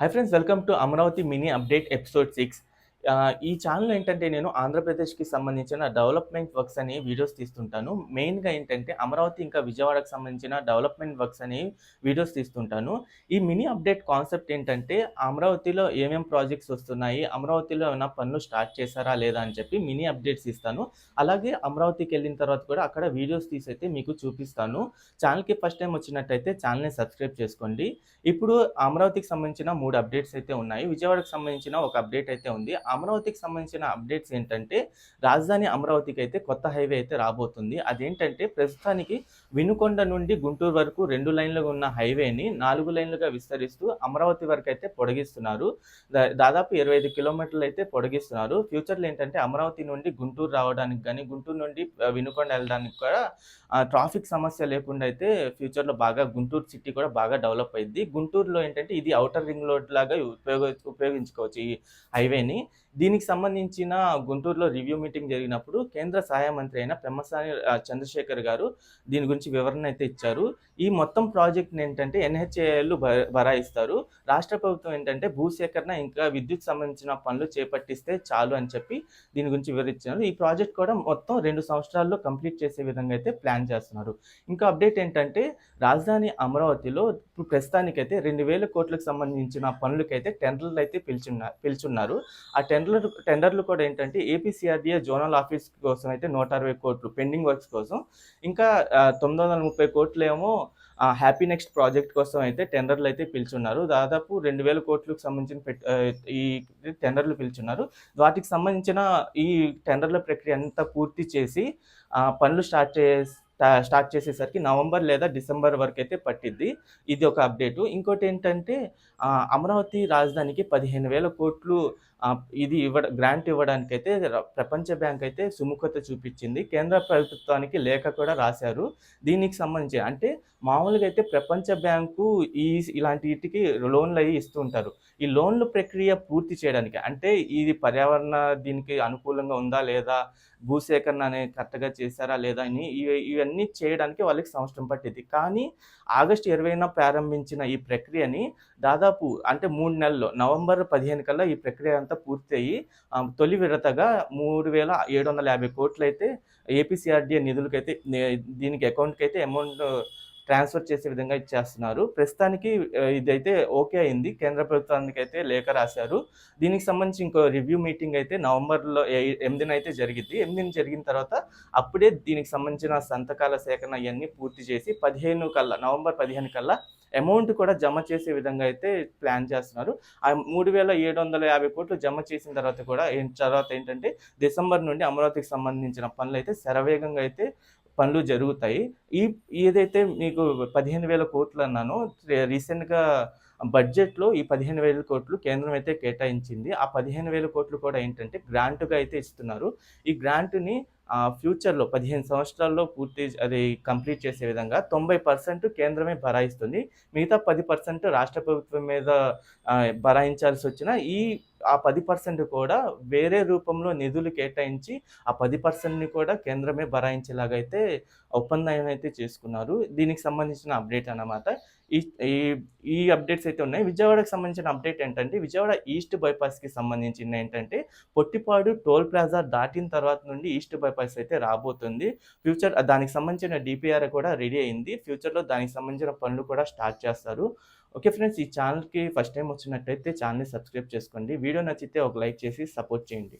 Hi friends welcome to Amaravati mini update episode six ఈ channel ఏంటంటే నేను ఆంధ్రప్రదేశ్కి సంబంధించిన డెవలప్మెంట్ వర్క్స్ అనే వీడియోస్ తీస్తుంటాను. మెయిన్గా ఏంటంటే అమరావతి ఇంకా విజయవాడకు సంబంధించిన డెవలప్మెంట్ వర్క్స్ అనే వీడియోస్ తీస్తుంటాను. ఈ మినీ అప్డేట్ కాన్సెప్ట్ ఏంటంటే అమరావతిలో ఏమేం ప్రాజెక్ట్స్ వస్తున్నాయి అమరావతిలో ఏమైనా పనులు స్టార్ట్ చేశారా లేదా అని చెప్పి మినీ అప్డేట్స్ ఇస్తాను. అలాగే అమరావతికి వెళ్ళిన తర్వాత కూడా అక్కడ వీడియోస్ తీసి అయితే మీకు చూపిస్తాను. ఛానల్కి ఫస్ట్ టైం వచ్చినట్టయితే ఛానల్ని సబ్స్క్రైబ్ చేసుకోండి. ఇప్పుడు అమరావతికి సంబంధించిన మూడు అప్డేట్స్ అయితే ఉన్నాయి. విజయవాడకు సంబంధించిన ఒక అప్డేట్ అయితే ఉంది. అమరావతికి సంబంధించిన అప్డేట్స్ ఏంటంటే రాజధాని అమరావతికి అయితే కొత్త హైవే అయితే రాబోతుంది. అదేంటంటే ప్రస్తుతానికి వినుకొండ నుండి గుంటూరు వరకు రెండు లైన్లుగా ఉన్న హైవేని నాలుగు లైన్లుగా విస్తరిస్తూ అమరావతి వరకు అయితే పొడిగిస్తున్నారు. దా- దాదాపు ఇరవై ఐదు కిలోమీటర్లు అయితే పొడిగిస్తున్నారు. ఫ్యూచర్లో ఏంటంటే అమరావతి నుండి గుంటూరు రావడానికి కానీ గుంటూరు నుండి వినుకొండ వెళ్ళడానికి కూడా ట్రాఫిక్ సమస్య లేకుండా అయితే ఫ్యూచర్లో బాగా గుంటూరు సిటీ కూడా బాగా డెవలప్ అయింది గుంటూరులో ఏంటంటే ఇది అవుటర్ రింగ్ రోడ్ లాగా ఉపయోగ ఉపయోగించుకోవచ్చు ఈ హైవేని. దీనికి సంబంధించిన గుంటూరులో రివ్యూ మీటింగ్ జరిగినప్పుడు కేంద్ర సహాయ మంత్రి అయిన పెమ్మసాని చంద్రశేఖర్ గారు దీని గురించి వివరణ అయితే ఇచ్చారు. ఈ మొత్తం ప్రాజెక్ట్ని ఏంటంటే ఎన్హెచ్ఏఎల్ బరాయిస్తారు. రాష్ట్ర ప్రభుత్వం ఏంటంటే భూసేకరణ ఇంకా విద్యుత్ సంబంధించిన పనులు చేపట్టిస్తే చాలు అని చెప్పి దీని గురించి వివరించారు. ఈ ప్రాజెక్ట్ కూడా మొత్తం రెండు సంవత్సరాల్లో కంప్లీట్ చేసే విధంగా అయితే ప్లాన్ చేస్తున్నారు. ఇంకా అప్డేట్ ఏంటంటే రాజధాని అమరావతిలో ఇప్పుడు ప్రస్తుతానికైతే రెండు వేల కోట్లకు సంబంధించిన పనులకైతే టెండర్లు అయితే పిలిచున్నారు పిలుచున్నారు. ఆ టెండర్లు టెండర్లు కూడా ఏంటంటే ఏపీసీఆర్డీఏ జోనల్ ఆఫీస్ కోసం అయితే నూట అరవై కోట్లు పెండింగ్ వర్క్స్ కోసం. ఇంకా తొమ్మిది వందల ముప్పై కోట్లు ఏమో హ్యాపీ నెక్స్ట్ ప్రాజెక్ట్ కోసం అయితే టెండర్లు అయితే పిలుచున్నారు. దాదాపు రెండు వేల కోట్లకు సంబంధించిన పెట్ ఈ టెండర్లు పిలుచున్నారు. వాటికి సంబంధించిన ఈ టెండర్ల ప్రక్రియ అంతా పూర్తి చేసి పనులు స్టార్ట్ చేసి స్టార్ట్ చేసేసరికి నవంబర్ లేదా డిసెంబర్ వరకు అయితే పట్టిద్ది. ఇది ఒక అప్డేటు. ఇంకోటి ఏంటంటే అమరావతి రాజధానికి పదిహేను వేల కోట్లు ఇది ఇవ్వ గ్రాంట్ ఇవ్వడానికి అయితే ప్రపంచ బ్యాంక్ అయితే సుముఖత చూపించింది. కేంద్ర ప్రభుత్వానికి లేఖ కూడా రాశారు. దీనికి సంబంధించి అంటే మామూలుగా అయితే ప్రపంచ బ్యాంకు ఈ ఇలాంటి వీటికి లోన్లు అవి ఇస్తుంటారు ఈ లోన్ల ప్రక్రియ పూర్తి చేయడానికి అంటే ఇది పర్యావరణ దీనికి అనుకూలంగా ఉందా లేదా భూసేకరణ అనేది కరెక్ట్గా చేశారా లేదా అని ఇవి- ఇవన్నీ చేయడానికి వాళ్ళకి సంవత్సరం పట్టింది. కానీ ఆగస్టు ఇరవైన ప్రారంభించిన ఈ ప్రక్రియని దాదాపు అంటే మూడు నెలల్లో నవంబర్ పదిహేను కల్లా ఈ ప్రక్రియ అంతా పూర్తయి తొలి విడతగా మూడు వేల ఏడు వందల యాభై కోట్లు అయితే ఏపీసీఆర్డీఏ నిధులకైతే దీనికి అకౌంట్కి అయితే అమౌంట్ ట్రాన్స్ఫర్ చేసే విధంగా ఇచ్చేస్తున్నారు. ప్రస్తుతానికి ఇదైతే ఓకే అయింది. కేంద్ర ప్రభుత్వానికి అయితే లేఖ రాశారు. దీనికి సంబంధించి ఇంకో రివ్యూ మీటింగ్ అయితే నవంబర్లో ఎనిమిదిన అయితే జరిగింది ఎనిమిదిన జరిగిన తర్వాత అప్పుడే దీనికి సంబంధించిన సంతకాల సేకరణ ఇవన్నీ పూర్తి చేసి పదిహేను కల్లా నవంబర్ పదిహేను కల్లా అమౌంట్ కూడా జమ చేసే విధంగా అయితే ప్లాన్ చేస్తున్నారు. ఆ మూడు వేల ఏడు వందల యాభై కోట్లు జమ చేసిన తర్వాత కూడా ఏం- తర్వాత ఏంటంటే డిసెంబర్ నుండి అమరావతికి సంబంధించిన పనులు అయితే శరవేగంగా అయితే పనులు జరుగుతాయి. ఈ ఏదైతే మీకు పదిహేను వేల కోట్లు అన్నానో రీసెంట్గా బడ్జెట్లో ఈ పదిహేను వేల కోట్లు కేంద్రం అయితే కేటాయించింది. ఆ పదిహేను వేల కోట్లు కూడా ఏంటంటే గ్రాంట్గా అయితే ఇస్తున్నారు. ఈ గ్రాంట్ని ఫ్యూచర్లో పదిహేను సంవత్సరాల్లో పూర్తి అది కంప్లీట్ చేసే విధంగా తొంభై పర్సెంట్ కేంద్రమే భరాయిస్తుంది. మిగతా పది పర్సెంట్ రాష్ట్ర ప్రభుత్వం మీద బరాయించాల్సి భరాయించాల్సి వచ్చిన ఈ ఆ పది పర్సెంట్ కూడా వేరే రూపంలో నిధులు కేటాయించి ఆ పది పర్సెంట్ని కూడా కేంద్రమే బరాయించేలాగైతే ఒప్పందం అయితే చేసుకున్నారు. దీనికి సంబంధించిన అప్డేట్ అన్నమాట. ఈ ఈ అప్డేట్స్ అయితే ఉన్నాయి. విజయవాడకు సంబంధించిన అప్డేట్ ఏంటంటే విజయవాడ ఈస్ట్ బైపాస్కి సంబంధించిన ఏంటంటే పొట్టిపాడు టోల్ ప్లాజా దాటిన తర్వాత నుండి ఈస్ట్ బైపాస్ అయితే రాబోతుంది. ఫ్యూచర్ దానికి సంబంధించిన డిపిఆర్ కూడా రెడీ అయింది. ఫ్యూచర్లో దానికి సంబంధించిన పనులు కూడా స్టార్ట్ చేస్తారు. ఓకే ఫ్రెండ్స్ ఈ ఛానల్కి ఫస్ట్ టైం వచ్చినట్టయితే ఛానల్ని సబ్స్క్రైబ్ చేసుకోండి. వీడియో నచ్చితే ఒక లైక్ చేసి సపోర్ట్ చేయండి.